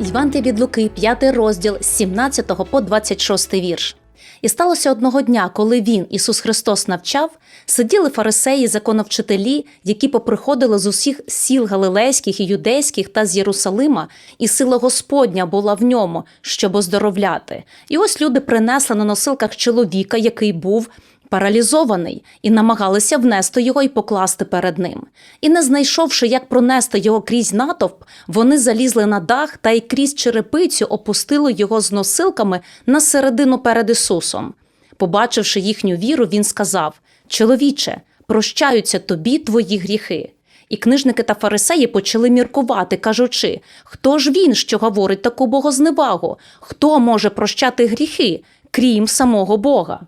Євангелія від Луки, 5 розділ з 17 по 26 вірш. І сталося одного дня, коли він, Ісус Христос, навчав, сиділи фарисеї, законовчителі, які поприходили з усіх сіл галилейських і юдейських та з Єрусалима, і сила Господня була в ньому, щоб оздоровляти. І ось люди принесли на носилках чоловіка, який був паралізований, і намагалися внести його і покласти перед ним. І не знайшовши, як пронести його крізь натовп, вони залізли на дах та й крізь черепицю опустили його з носилками на середину перед Ісусом. Побачивши їхню віру, він сказав: Чоловіче, прощаються тобі твої гріхи. І книжники та фарисеї почали міркувати, кажучи: хто ж він, що говорить таку богозневагу? Хто може прощати гріхи, крім самого Бога?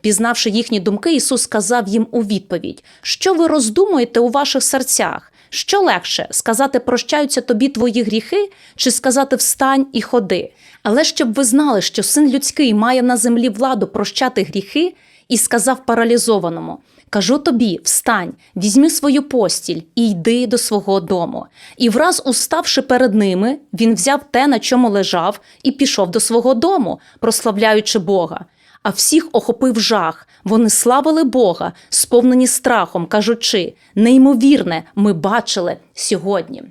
Пізнавши їхні думки, Ісус сказав їм у відповідь: Що ви роздумуєте у ваших серцях? Що легше сказати прощаються тобі твої гріхи, чи сказати встань і ходи? Але щоб ви знали, що син людський має на землі владу прощати гріхи, і сказав паралізованому: Кажу тобі, встань, візьми свою постіль і йди до свого дому. І враз, уставши перед ними, він взяв те, на чому лежав, і пішов до свого дому, прославляючи Бога. А всіх охопив жах. Вони славили Бога, сповнені страхом, кажучи: неймовірне, ми бачили сьогодні.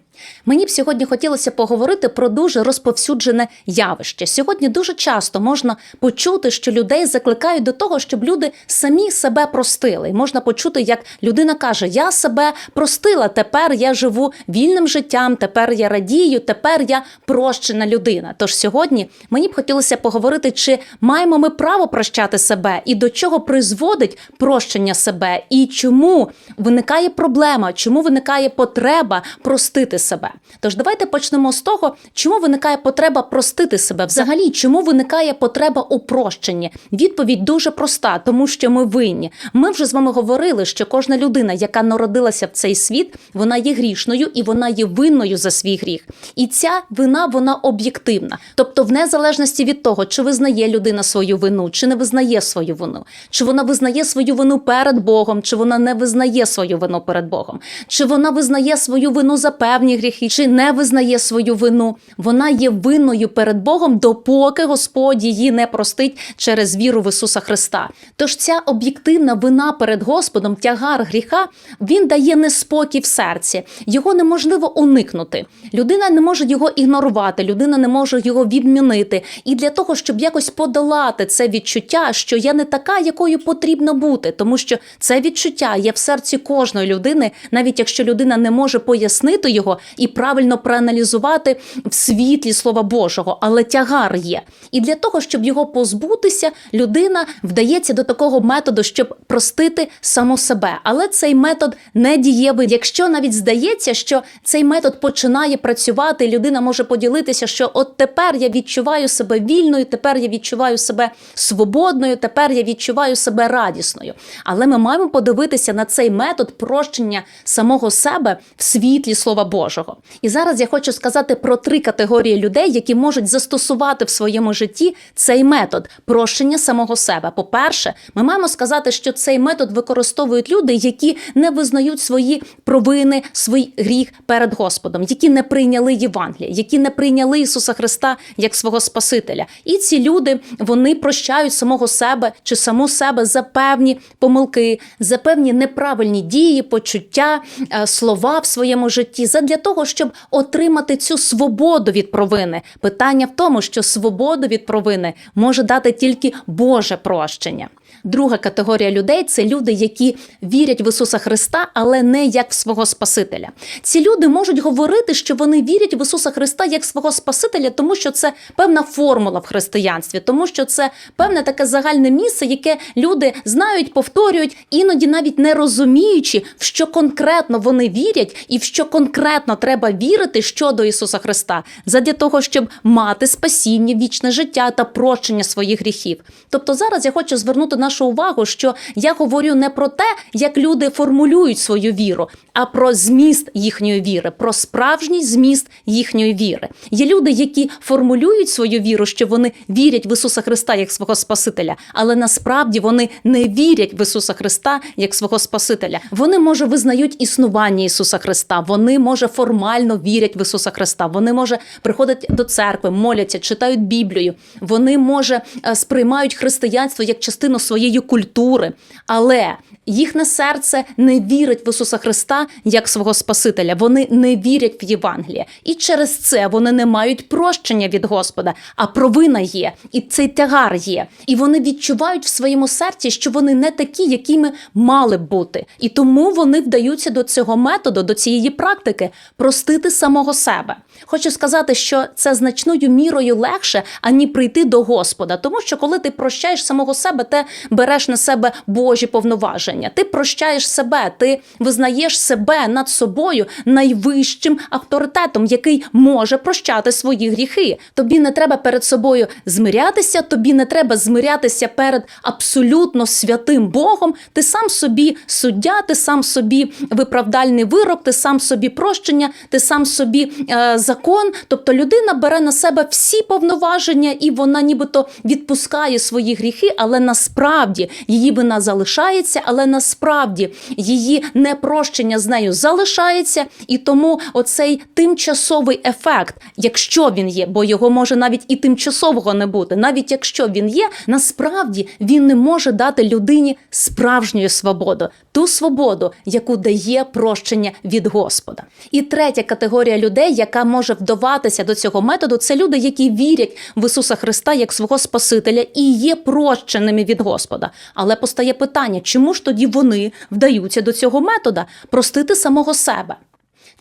Мені б сьогодні хотілося поговорити про дуже розповсюджене явище. Сьогодні дуже часто можна почути, що людей закликають до того, щоб люди самі себе простили. І можна почути, як людина каже: Я себе простила, тепер я живу вільним життям, тепер я радію, тепер я прощена людина. Тож сьогодні мені б хотілося поговорити, чи маємо ми право прощати себе, і до чого призводить прощення себе, і чому виникає проблема, чому виникає потреба простити себе. Тож давайте почнемо з того, чому виникає потреба простити себе. Взагалі, чому виникає потреба у прощенні? Відповідь дуже проста, тому що ми винні. Ми вже з вами говорили, що кожна людина, яка народилася в цей світ, вона є грішною і вона є винною за свій гріх. І ця вина вона об'єктивна. Тобто, в незалежності від того, чи визнає людина свою вину, чи не визнає свою вину, чи вона визнає свою вину перед Богом, чи вона не визнає свою вину перед Богом, чи вона визнає свою вину за певні гріхи, чи не визнає свою вину, вона є винною перед Богом, допоки Господь її не простить через віру в Ісуса Христа. Тож ця об'єктивна вина перед Господом, тягар гріха, він дає неспокій в серці. Його неможливо уникнути. Людина не може його ігнорувати, людина не може його відмінити. І для того, щоб якось подолати це відчуття, що я не така, якою потрібно бути, тому що це відчуття є в серці кожної людини, навіть якщо людина не може пояснити його і правильно проаналізувати в світлі Слова Божого, але тягар є. І для того, щоб його позбутися, людина вдається до такого методу, щоб простити саму себе. Але цей метод не дієвий. Якщо навіть здається, що цей метод починає працювати, людина може поділитися, що от тепер я відчуваю себе вільною, тепер я відчуваю себе свободною, тепер я відчуваю себе радісною. Але ми маємо подивитися на цей метод прощення самого себе в світлі Слова Божого. І зараз я хочу сказати про три категорії людей, які можуть застосувати в своєму житті цей метод прощення самого себе. По-перше, ми маємо сказати, що цей метод використовують люди, які не визнають свої провини, свій гріх перед Господом, які не прийняли Євангелія, які не прийняли Ісуса Христа як свого Спасителя. І ці люди вони прощають самого себе чи саму себе за певні помилки, за певні неправильні дії, почуття, е, слова в своєму житті, задля того, щоб отримати цю свободу від провини. Питання в тому, що свободу від провини може дати тільки Боже прощення. Друга категорія людей це люди, які вірять в Ісуса Христа, але не як в свого Спасителя. Ці люди можуть говорити, що вони вірять в Ісуса Христа як свого Спасителя, тому що це певна формула в християнстві, тому що це певне таке загальне місце, яке люди знають, повторюють, іноді навіть не розуміючи, в що конкретно вони вірять і в що конкретно треба вірити щодо Ісуса Христа, задля того, щоб мати спасіння, вічне життя та прощення своїх гріхів. Тобто зараз я хочу звернути нашу увагу, що я говорю не про те, як люди формулюють свою віру, а про зміст їхньої віри, про справжній зміст їхньої віри. Є люди, які формулюють свою віру, що вони вірять в Ісуса Христа як свого Спасителя, Спасителя, але насправді вони не вірять в Ісуса Христа як свого Спасителя. Вони може визнають існування Ісуса Христа. Вони може формально вірять в Ісуса Христа. Вони може приходять до церкви, моляться, читають Біблію. Вони може е, сприймають християнство як частину своєї культури, але їхнє серце не вірить в Ісуса Христа як свого Спасителя. Вони не вірять в Євангеліє. І через це вони не мають прощення від Господа, а провина є, і цей тягар є. І вони відчувають в своєму серці, що вони не такі, якими мали б бути. І тому вони вдаються до цього методу, до цієї практики простити самого себе. Хочу сказати, що це значною мірою легше, ані прийти до Господа. Тому що коли ти прощаєш самого себе, ти береш на себе Божі повноваження. Ти прощаєш себе, ти визнаєш себе над собою найвищим авторитетом, який може прощати свої гріхи. Тобі не треба перед собою змирятися, тобі не треба змирятися перед абсолютно святим Богом. Ти сам собі суддя, ти сам собі виправдальний вирок, ти сам собі прощення, ти сам собі е, закон. Тобто людина бере на себе всі повноваження, і вона нібито відпускає свої гріхи, але насправді її вина залишається, але насправді її непрощення з нею залишається, і тому оцей тимчасовий ефект, якщо він є, бо його може навіть і тимчасового не бути, навіть якщо він є, насправді він не може дати людині справжньої свободи, ту свободу, яку дає прощення від Господа. І третя категорія людей, яка може вдаватися до цього методу, це люди, які вірять в Ісуса Христа як свого Спасителя і є прощеними від Господа. Але постає питання, чому ж тоді вони вдаються до цього метода простити самого себе?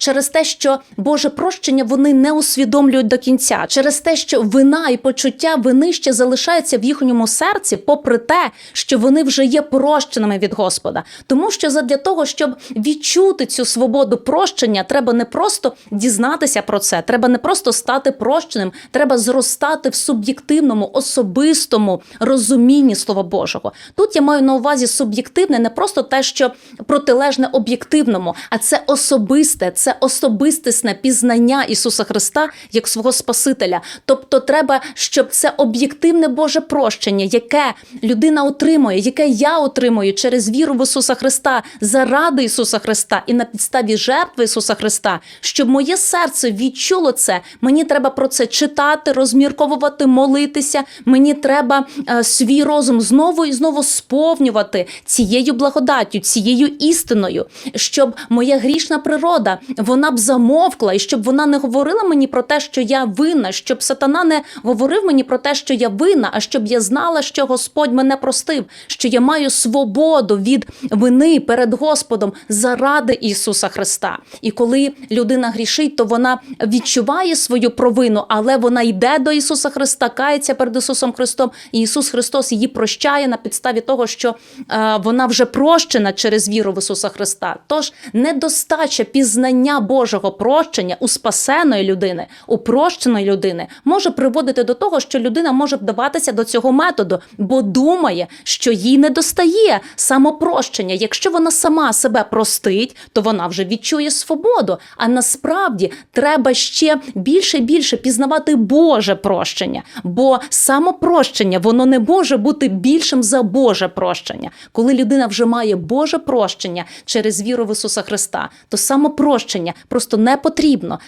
Через те, що Боже прощення вони не усвідомлюють до кінця, через те, що вина і почуття вини ще залишаються в їхньому серці, попри те, що вони вже є прощеними від Господа. Тому що задля того, щоб відчути цю свободу прощення, треба не просто дізнатися про це, треба не просто стати прощеним, треба зростати в суб'єктивному, особистому розумінні Слова Божого. Тут я маю на увазі суб'єктивне, не просто те, що протилежне об'єктивному, а це особисте, це особистісне пізнання Ісуса Христа як свого Спасителя. Тобто, треба, щоб це об'єктивне Боже прощення, яке людина отримує, яке я отримую через віру в Ісуса Христа, заради Ісуса Христа і на підставі жертви Ісуса Христа, щоб моє серце відчуло це. Мені треба про це читати, розмірковувати, молитися. Мені треба е, свій розум знову і знову сповнювати цією благодаттю, цією істиною, щоб моя грішна природа вона б замовкла, і щоб вона не говорила мені про те, що я винна, щоб сатана не говорив мені про те, що я винна, а щоб я знала, що Господь мене простив, що я маю свободу від вини перед Господом заради Ісуса Христа. І коли людина грішить, то вона відчуває свою провину, але вона йде до Ісуса Христа, кається перед Ісусом Христом, і Ісус Христос її прощає на підставі того, що е, вона вже прощена через віру в Ісуса Христа. Тож недостача пізнання Божого прощення у спасеної людини, у прощеної людини може приводити до того, що людина може вдаватися до цього методу, бо думає, що їй не достає самопрощення. Якщо вона сама себе простить, то вона вже відчує свободу. А насправді треба ще більше і більше пізнавати Боже прощення, бо самопрощення воно не може бути більшим за Боже прощення. Коли людина вже має Боже прощення через віру в Ісуса Христа, то самопрощення просто не потрібно.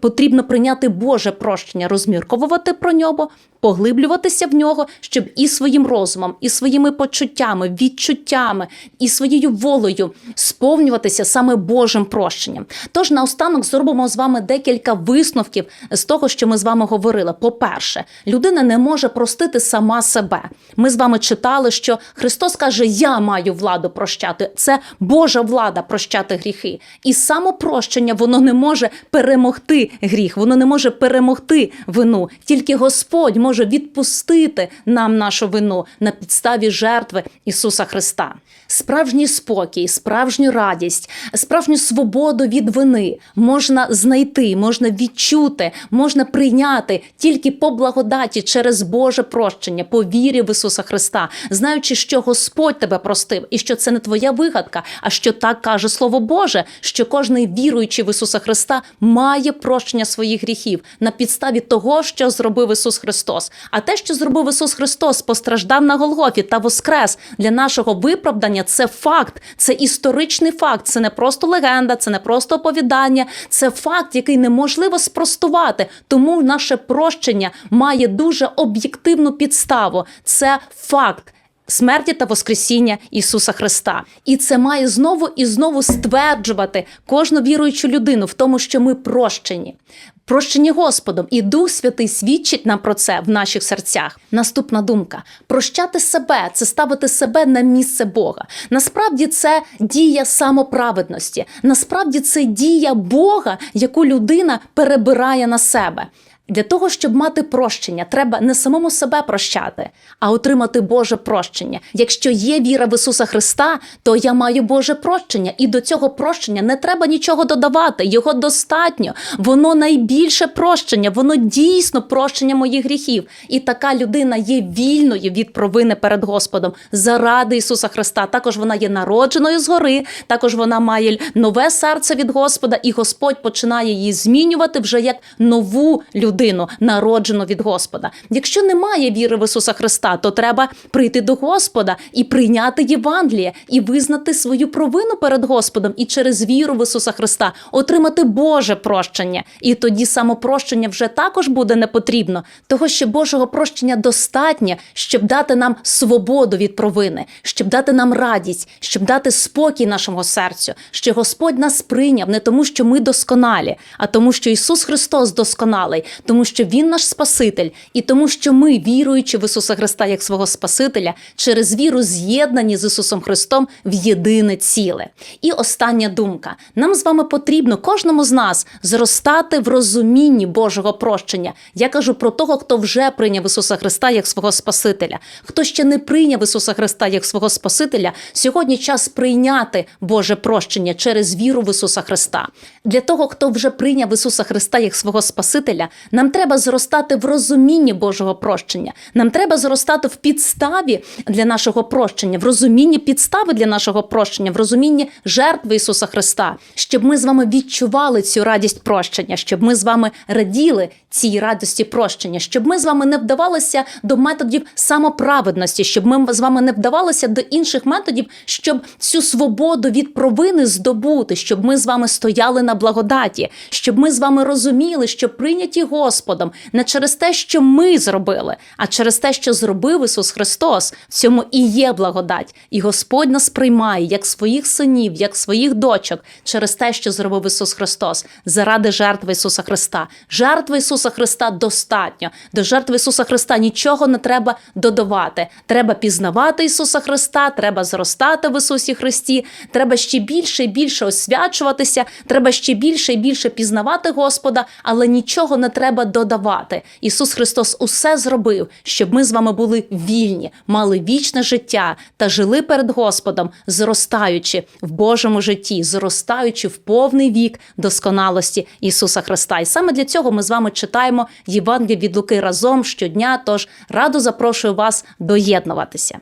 Потрібно прийняти Боже прощення, розмірковувати про нього, поглиблюватися в нього, щоб і своїм розумом, і своїми почуттями, відчуттями, і своєю волею сповнюватися саме Божим прощенням. Тож наостанок зробимо з вами декілька висновків з того, що ми з вами говорили. По-перше, людина не може простити сама себе. Ми з вами читали, що Христос каже: Я маю владу прощати. Це Божа влада прощати гріхи. І самопрощення воно не може перемогти гріх, воно не може перемогти вину. Тільки Господь може відпустити нам нашу вину на підставі жертви Ісуса Христа. Справжній спокій, справжню радість, справжню свободу від вини можна знайти, можна відчути, можна прийняти тільки по благодаті через Боже прощення, по вірі в Ісуса Христа, знаючи, що Господь тебе простив, і що це не твоя вигадка, а що так каже Слово Боже, що кожний віруючий віруючи в Ісуса Христа, має прощення своїх гріхів на підставі того, що зробив Ісус Христос. А те, що зробив Ісус Христос, постраждав на Голгофі та воскрес для нашого виправдання. Це факт, це історичний факт. Це не просто легенда, це не просто оповідання, це факт, який неможливо спростувати. Тому наше прощення має дуже об'єктивну підставу. Це факт. Смерті та Воскресіння Ісуса Христа, і це має знову і знову стверджувати кожну віруючу людину в тому, що ми прощені. Прощені Господом, і Дух Святий свідчить нам про це в наших серцях. Наступна думка: прощати себе це ставити себе на місце Бога. Насправді це дія самоправедності. Насправді це дія Бога, яку людина перебирає на себе. Для того, щоб мати прощення, треба не самому себе прощати, а отримати Боже прощення. Якщо є віра в Ісуса Христа, то я маю Боже прощення, і до цього прощення не треба нічого додавати. Його достатньо. Воно найбільше прощення, воно дійсно прощення моїх гріхів. І така людина є вільною від провини перед Господом заради Ісуса Христа. Також вона є народженою згори, також вона має нове серце від Господа, і Господь починає її змінювати вже як нову людину людину, народжену від Господа. Якщо немає віри в Ісуса Христа, то треба прийти до Господа і прийняти Євангеліє, і визнати свою провину перед Господом, і через віру в Ісуса Христа отримати Боже прощення. І тоді самопрощення вже також буде не потрібно, того що Божого прощення достатньо, щоб дати нам свободу від провини, щоб дати нам радість, щоб дати спокій нашому серцю, що Господь нас прийняв не тому, що ми досконалі, а тому, що Ісус Христос досконалий тому що Він наш Спаситель, і тому, що ми, віруючи в Ісуса Христа як свого Спасителя, через віру з'єднані з Ісусом Христом в єдине ціле. І остання думка: нам з вами потрібно кожному з нас зростати в розумінні Божого прощення. Я кажу про того, хто вже прийняв Ісуса Христа як свого Спасителя. Хто ще не прийняв Ісуса Христа як свого Спасителя, сьогодні час прийняти Боже прощення через віру в Ісуса Христа. Для того, хто вже прийняв Ісуса Христа як свого Спасителя, нам треба зростати в розумінні Божого прощення. Нам треба зростати в підставі для нашого прощення, в розумінні підстави для нашого прощення, в розумінні жертви Ісуса Христа, щоб ми з вами відчували цю радість прощення, щоб ми з вами раділи цій радості прощення, щоб ми з вами не вдавалися до методів самоправедності, щоб ми з вами не вдавалися до інших методів, щоб цю свободу від провини здобути, щоб ми з вами стояли на благодаті, щоб ми з вами розуміли, що прийняті Господом не через те, що ми зробили, а через те, що зробив Ісус Христос. В цьому і є благодать. І Господь нас приймає як своїх синів, як своїх дочок, через те, що зробив Ісус Христос, заради жертви Ісуса Христа. Жертви Ісуса Христа достатньо. До жертви Ісуса Христа нічого не треба додавати. Треба пізнавати Ісуса Христа, треба зростати в Ісусі Христі. Треба ще більше і більше освячуватися. Треба ще більше і більше пізнавати Господа, але нічого не треба додавати. Ісус Христос усе зробив, щоб ми з вами були вільні, мали вічне життя та жили перед Господом, зростаючи в Божому житті, зростаючи в повний вік досконалості Ісуса Христа. І саме для цього ми з вами читаємо Євангеліє від Луки разом щодня. Тож радо запрошую вас доєднуватися.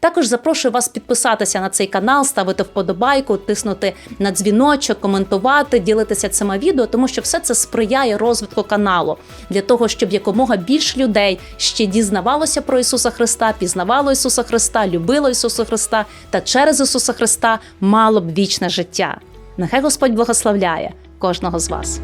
Також запрошую вас підписатися на цей канал, ставити вподобайку, тиснути на дзвіночок, коментувати, ділитися цими відео, тому що все це сприяє розвитку каналу для того, щоб якомога більше людей ще дізнавалося про Ісуса Христа, пізнавало Ісуса Христа, любило Ісуса Христа та через Ісуса Христа мало б вічне життя. Нехай Господь благословляє кожного з вас.